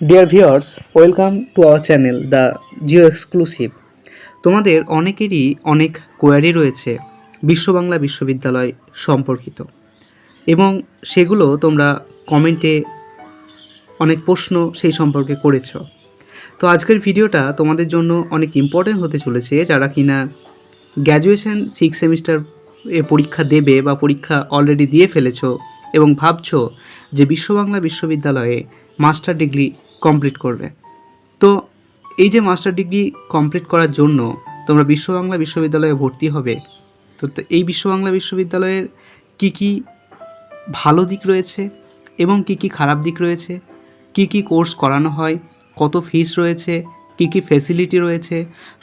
Dear viewers welcome to our channel the geo exclusive তোমাদের অনেকেরই অনেক কোয়ারি রয়েছে বিশ্ব বাংলা বিশ্ববিদ্যালয় সম্পর্কিত। এবং সেগুলো তোমরা কমেন্টে অনেক প্রশ্ন সেই সম্পর্কে করেছ। তো আজকের ভিডিওটা তোমাদের জন্য অনেক ইম্পর্টেন্ট হতে চলেছে, যারা কিনা গ্র্যাজুয়েশন সিক্স সেমিস্টার এ পরীক্ষা দেবে বা পরীক্ষা অলরেডি দিয়ে ফেলেছো এবং ভাবছ যে বিশ্ব বাংলা বিশ্ববিদ্যালয়ে মাস্টার ডিগ্রি কমপ্লিট করবে। তো এই যে মাস্টার ডিগ্রি কমপ্লিট করার জন্য তোমরা বিশ্ব বাংলা বিশ্ববিদ্যালয়ে ভর্তি হবে, তো এই বিশ্ব বাংলা বিশ্ববিদ্যালয়ের কী কী ভালো দিক রয়েছে এবং কী কী খারাপ দিক রয়েছে, কী কী কোর্স করানো হয়, কত ফিস রয়েছে, কী কী ফেসিলিটি রয়েছে,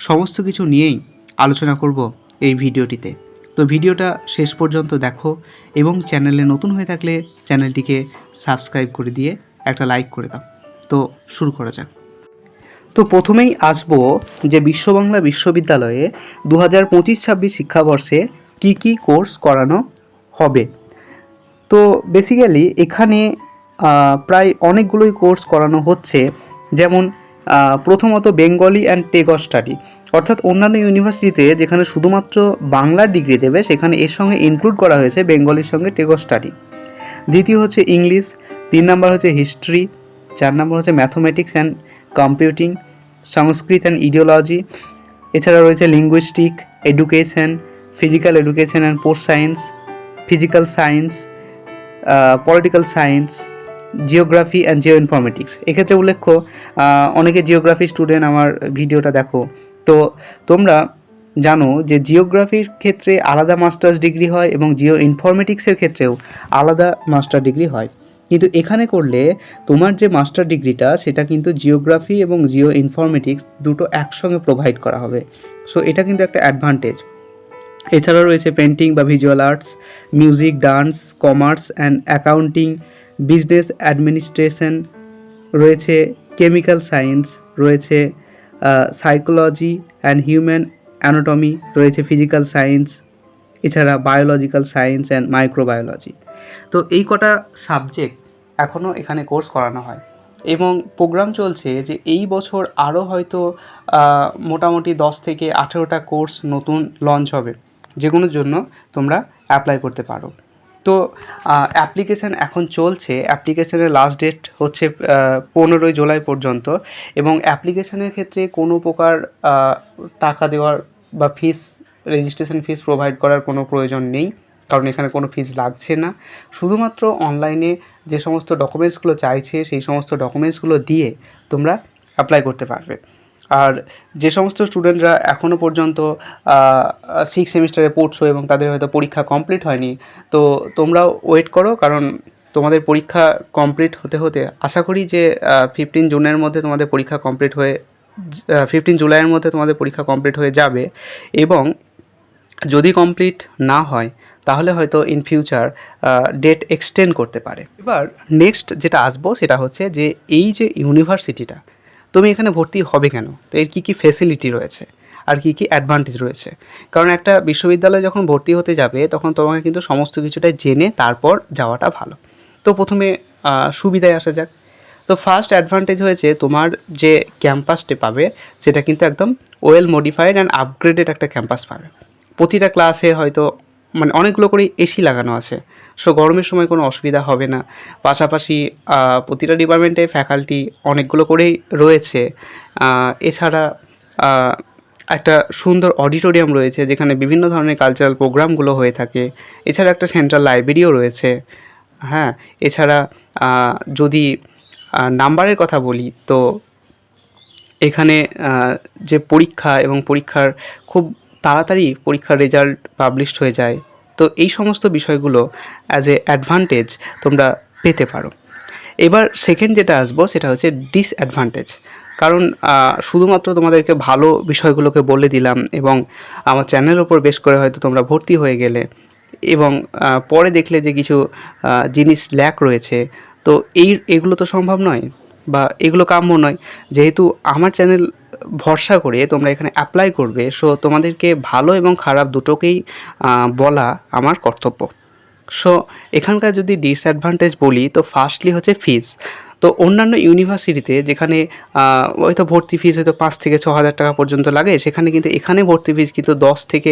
সমস্ত কিছু নিয়েই আলোচনা করব এই ভিডিওটিতে। তো ভিডিওটা শেষ পর্যন্ত দেখো এবং চ্যানেলে নতুন হয়ে থাকলে চ্যানেলটিকে সাবস্ক্রাইব করে দিয়ে একটা লাইক করে দাও। তো শুরু করা যাক। তো প্রথমেই আসব যে বিশ্ব বাংলা বিশ্ববিদ্যালয়ে দু হাজার পঁচিশ ছাব্বিশ শিক্ষাবর্ষে কী কী কোর্স করানো হবে। তো বেসিক্যালি এখানে প্রায় অনেকগুলোই কোর্স করানো হচ্ছে। যেমন প্রথমত বেঙ্গলি অ্যান্ড টেক স্টাডি অর্থাৎ অন্যান্য ইউনিভার্সিটিতে যেখানে শুধুমাত্র বাংলার ডিগ্রি দেবে, সেখানে এর সঙ্গে ইনক্লুড করা হয়েছে বেঙ্গলির সঙ্গে টেক স্টাডি দ্বিতীয় হচ্ছে ইংলিশ তিন নম্বর হচ্ছে হিস্ট্রি চার নম্বর হচ্ছে mathematics and computing Sanskrit and ideology এছাড়া রয়েছে linguistic education physical education and post science physical science political science geography and geo informatics এক্ষেত্রে উল্লেখ্য অনেকে জিওগ্রাফি স্টুডেন্ট আমার ভিডিওটা দেখো। তো তোমরা জানো যে জিওগ্রাফির ক্ষেত্রে আলাদা মাস্টার্স ডিগ্রি হয় এবং জিও ইনফরমেটিক্সের ক্ষেত্রেও আলাদা মাস্টার ডিগ্রি হয়। কিন্তু এখানে করলে তোমার যে মাস্টার ডিগ্রিটা, সেটা কিন্তু জিওগ্রাফি এবং জিও ইনফরমেটিক্স দুটো একসঙ্গে প্রোভাইড করা হবে। সো এটা কিন্তু একটা অ্যাডভান্টেজ এছাড়া রয়েছে পেন্টিং বা visual arts music dance commerce and accounting business administration রয়েছে কেমিক্যাল সায়েন্স রয়েছে সাইকোলজি অ্যান্ড হিউম্যান অ্যানাটমি রয়েছে ফিজিক্যাল সায়েন্স এছাড়া বায়োলজিক্যাল সায়েন্স অ্যান্ড মাইক্রোবায়োলজি তো এই কটা সাবজেক্ট এখনও এখানে কোর্স করানো হয়। এবং প্রোগ্রাম চলছে যে এই বছর আরও হয়তো মোটামুটি দশ থেকে আঠেরোটা কোর্স নতুন লঞ্চ হবে, যেগুলোর জন্য তোমরা অ্যাপ্লাই করতে পারো। তো অ্যাপ্লিকেশান এখন চলছে অ্যাপ্লিকেশানের লাস্ট ডেট হচ্ছে পনেরোই জুলাই পর্যন্ত, এবং অ্যাপ্লিকেশানের ক্ষেত্রে কোনো প্রকার টাকা দেওয়ার বা ফিস রেজিস্ট্রেশন ফিস প্রোভাইড করার কোনো প্রয়োজন নেই। কারণ এখানে কোনো ফিস লাগছে না। শুধুমাত্র অনলাইনে যে সমস্ত ডকুমেন্টসগুলো চাইছে, সেই সমস্ত ডকুমেন্টসগুলো দিয়ে তোমরা অ্যাপ্লাই করতে পারবে। আর যে সমস্ত স্টুডেন্টরা এখনও পর্যন্ত সিক্স সেমিস্টারে পড়ছো এবং তাদের হয়তো পরীক্ষা কমপ্লিট হয়নি, তো তোমরাও ওয়েট করো কারণ তোমাদের পরীক্ষা কমপ্লিট হতে হতে আশা করি যে ফিফটিন জুনের মধ্যে তোমাদের পরীক্ষা কমপ্লিট হয়ে ফিফটিন জুলাইয়ের মধ্যে তোমাদের পরীক্ষা কমপ্লিট হয়ে যাবে এবং যদি কমপ্লিট না হয়, তাহলে হয়তো ইন ফিউচার ডেট এক্সটেন্ড করতে পারে। এবার নেক্সট যেটা আসব সেটা হচ্ছে যে এই যে ইউনিভার্সিটিটা তুমি এখানে ভর্তি হবে কেন? তো এর কী কী ফেসিলিটি রয়েছে? আর কী কী অ্যাডভান্টেজ রয়েছে? কারণ একটা বিশ্ববিদ্যালয়ে যখন ভর্তি হতে যাবে, তখন তোমাকে কিন্তু সমস্ত কিছুটাই জেনে তারপর যাওয়াটা ভালো। তো প্রথমে সুবিধায় আসা যাক। তো ফার্স্ট অ্যাডভান্টেজ হয়েছে তোমার যে ক্যাম্পাসটি পাবে, সেটা কিন্তু একদম ওয়েল মডিফাইড অ্যান্ড আপগ্রেডেড একটা ক্যাম্পাস পাবে। প্রতিটা ক্লাসে হয়তো মানে অনেকগুলো করে এসি লাগানো আছে। সো গরমের সময় কোনো অসুবিধা হবে না। পাশাপাশি প্রতিটা ডিপার্টমেন্টে ফ্যাকাল্টি অনেকগুলো করেই রয়েছে। এছাড়া একটা সুন্দর অডিটোরিয়াম রয়েছে, যেখানে বিভিন্ন ধরনের কালচারাল প্রোগ্রামগুলো হয়ে থাকে। এছাড়া একটা সেন্ট্রাল লাইব্রেরিও রয়েছে। হ্যাঁ এছাড়া যদি নাম্বারের কথা বলি, তো এখানে যে পরীক্ষা এবং পরীক্ষার খুব তাড়াতাড়ি পরীক্ষার রেজাল্ট পাবলিশড হয়ে যায়। তো এই সমস্ত বিষয়গুলো অ্যাজ এ অ্যাডভান্টেজ তোমরা পেতে পারো। এবার সেকেন্ড যেটা আসব সেটা হচ্ছে ডিসঅ্যাডভান্টেজ কারণ শুধুমাত্র তোমাদেরকে ভালো বিষয়গুলোকে বলে দিলাম এবং আমার চ্যানেলের ওপর বেশ করে হয়তো তোমরা ভর্তি হয়ে গেলে এবং পরে দেখলে যে কিছু জিনিস ল্যাক রয়েছে, তো এই, এগুলো তো সম্ভব নয় বা এগুলো কাম্য নয়। যেহেতু আমার চ্যানেল ভরসা করে তোমরা এখানে অ্যাপ্লাই করবে। সো তোমাদেরকে ভালো এবং খারাপ দুটোকেই বলা আমার কর্তব্য। সো এখানকার যদি ডিসঅ্যাডভান্টেজ বলি, তো ফার্স্টলি হচ্ছে ফিস তো অন্যান্য ইউনিভার্সিটিতে যেখানে হয়তো ভর্তি ফিস হয়তো পাঁচ থেকে ছ হাজার টাকা পর্যন্ত লাগে, সেখানে কিন্তু এখানে ভর্তি ফিস কিন্তু দশ থেকে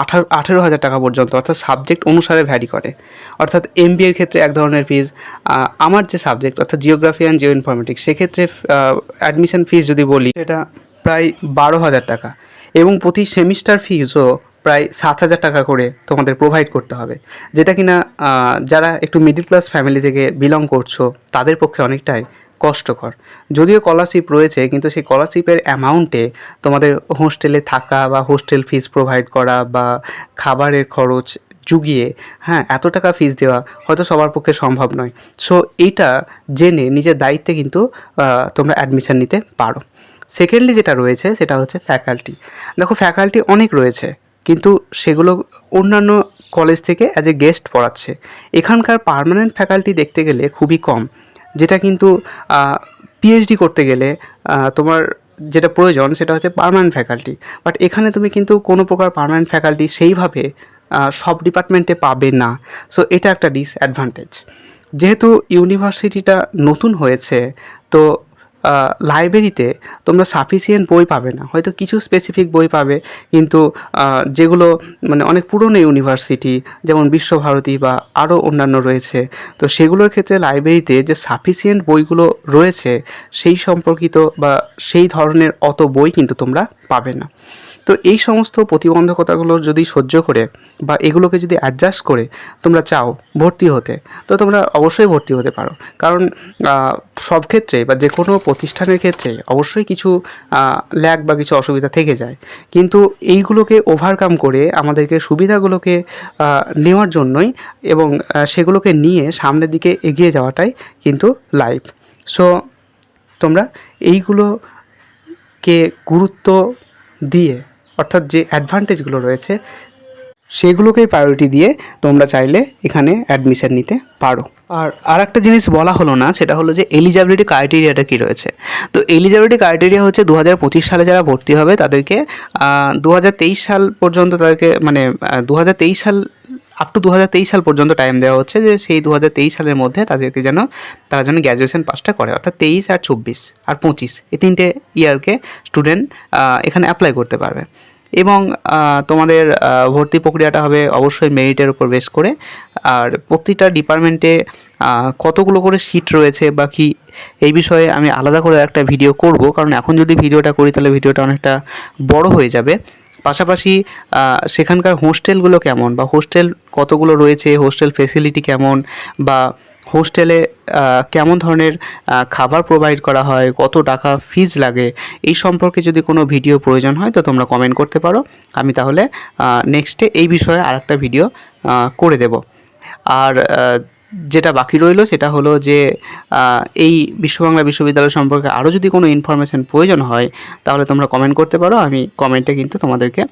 আঠারো, আঠেরো হাজার টাকা পর্যন্ত, অর্থাৎ সাবজেক্ট অনুসারে ভ্যারি করে। অর্থাৎ এম এর ক্ষেত্রে এক ধরনের ফিস আমার যে সাবজেক্ট অর্থাৎ জিওগ্রাফি অ্যান্ড জিও ইনফরমেটিক্স সেক্ষেত্রে অ্যাডমিশন ফিস যদি বলি, সেটা প্রায় বারো হাজার টাকা। এবং প্রতি সেমিস্টার ফিজও প্রায় সাত হাজার টাকা করে তোমাদের প্রোভাইড করতে হবে। যেটা কিনা যারা একটু মিডিল ক্লাস ফ্যামিলি থেকে বিলং করছ, তাদের পক্ষে অনেকটাই কষ্টকর। যদিও স্কলারশিপ রয়েছে, কিন্তু সেই স্কলারশিপের অ্যামাউন্টে তোমাদের হোস্টেলে থাকা বা হোস্টেল ফিস প্রোভাইড করা বা খাবারের খরচ জুগিয়ে হ্যাঁ এত টাকা ফিস দেওয়া হয়তো সবার পক্ষে সম্ভব নয়। সো এইটা জেনে নিজের দায়িত্বে কিন্তু তোমরা অ্যাডমিশান নিতে পারো। সেকেন্ডলি যেটা রয়েছে সেটা হচ্ছে ফ্যাকাল্টি দেখো ফ্যাকাল্টি অনেক রয়েছে, কিন্তু সেগুলো অন্যান্য কলেজ থেকে অ্যাজ এ গেস্ট পড়াচ্ছে। এখানকার পার্মানেন্ট ফ্যাকাল্টি দেখতে গেলে খুবই কম, যেটা কিন্তু পিএইচডি করতে গেলে তোমার যেটা প্রয়োজন সেটা হচ্ছে পার্মানেন্ট ফ্যাকাল্টি বাট এখানে তুমি কিন্তু কোনো প্রকার পার্মানেন্ট ফ্যাকাল্টি সেইভাবে সব ডিপার্টমেন্টে পাবে না। সো এটা একটা ডিসঅ্যাডভান্টেজ যেহেতু ইউনিভার্সিটিটা নতুন হয়েছে, তো লাইব্রেরিতে তোমরা সাফিসিয়েন্ট বই পাবে না। হয়তো কিছু স্পেসিফিক বই পাবে, কিন্তু যেগুলো মানে অনেক পুরনো ইউনিভার্সিটি যেমন বিশ্বভারতী বা আরও অন্যান্য রয়েছে। তো সেগুলোর ক্ষেত্রে লাইব্রেরিতে যে সাফিসিয়েন্ট বইগুলো রয়েছে, সেই সম্পর্কিত বা সেই ধরনের অত বই কিন্তু তোমরা পাবে না। তো এই সমস্ত প্রতিবন্ধকতাগুলো যদি সহ্য করে বা এগুলোকে যদি অ্যাডজাস্ট করে, তোমরা চাও ভর্তি হতে, তো তোমরা অবশ্যই ভর্তি হতে পারো। কারণ সব ক্ষেত্রে বা যে কোনো প্রতিষ্ঠানের ক্ষেত্রে অবশ্যই কিছু ল্যাগ বা কিছু অসুবিধা থেকে যায়। কিন্তু এইগুলোকে ওভারকাম করে আমাদেরকে সুবিধাগুলোকে নেওয়ার জন্যই এবং সেগুলোকে নিয়ে সামনের দিকে এগিয়ে যাওয়াটাই কিন্তু লাইফ সো তোমরা এইগুলোকে গুরুত্ব দিয়ে, অর্থাৎ যে অ্যাডভান্টেজগুলো রয়েছে, সেগুলোকেই প্রায়োরিটি দিয়ে তোমরা চাইলে এখানে অ্যাডমিশন নিতে পারো। আর আর একটা জিনিস বলা হলো না, সেটা হলো যে এলিজিবিলিটি ক্রাইটেরিয়াটা কী রয়েছে? তো এলিজিবিলিটি ক্রাইটেরিয়া হচ্ছে দু হাজার পঁচিশ সালে যারা ভর্তি হবে তাদেরকে দু হাজার তেইশ সাল পর্যন্ত তাদেরকে মানে দু হাজার তেইশ সাল আপ টু দু হাজার তেইশ সাল পর্যন্ত টাইম দেওয়া হচ্ছে যে সেই দু হাজার তেইশ সালের মধ্যে তাদেরকে যেন, তারা যেন গ্র্যাজুয়েশন পাসটা করে। অর্থাৎ তেইশ আর চব্বিশ আর পঁচিশ, এই তিনটে ইয়ারকে স্টুডেন্ট এখানে অ্যাপ্লাই করতে পারবে। এবং তোমাদের ভর্তি প্রক্রিয়াটা হবে অবশ্যই মেরিটের উপর বেস করে। আর প্রতিটা ডিপার্টমেন্টে কতগুলো করে সিট রয়েছে বা কি, এই বিষয়ে আমি আলাদা করে একটা ভিডিও করব। কারণ এখন যদি ভিডিওটা করি, তাহলে ভিডিওটা অনেকটা বড় হয়ে যাবে। পাশাপাশি সেখানকার হোস্টেলগুলো কেমন? বা হোস্টেল কতগুলো রয়েছে? হোস্টেল ফেসিলিটি কেমন? বা হোস্টেলে কেমন ধরনের খাবার প্রোভাইড করা হয়, কত টাকা ফিজ লাগে, এই সম্পর্কে যদি কোনো ভিডিও প্রয়োজন হয় তো তোমরা কমেন্ট করতে পারো। আমি তাহলে নেক্সটে এই বিষয়ে আরেকটা ভিডিও করে দেব। আর যেটা বাকি রইল সেটা হলো যে এই বিশ্ববাংলা বিশ্ববিদ্যালয় সম্পর্কে আরও যদি কোনো ইনফরমেশান প্রয়োজন হয়, তাহলে তোমরা কমেন্ট করতে পারো। আমি কমেন্টে কিন্তু তোমাদেরকে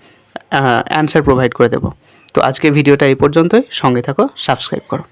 অ্যান্সার প্রোভাইড করে দেবো। তো আজকে ভিডিওটা এই পর্যন্তই। সঙ্গে থাকো সাবস্ক্রাইব করো।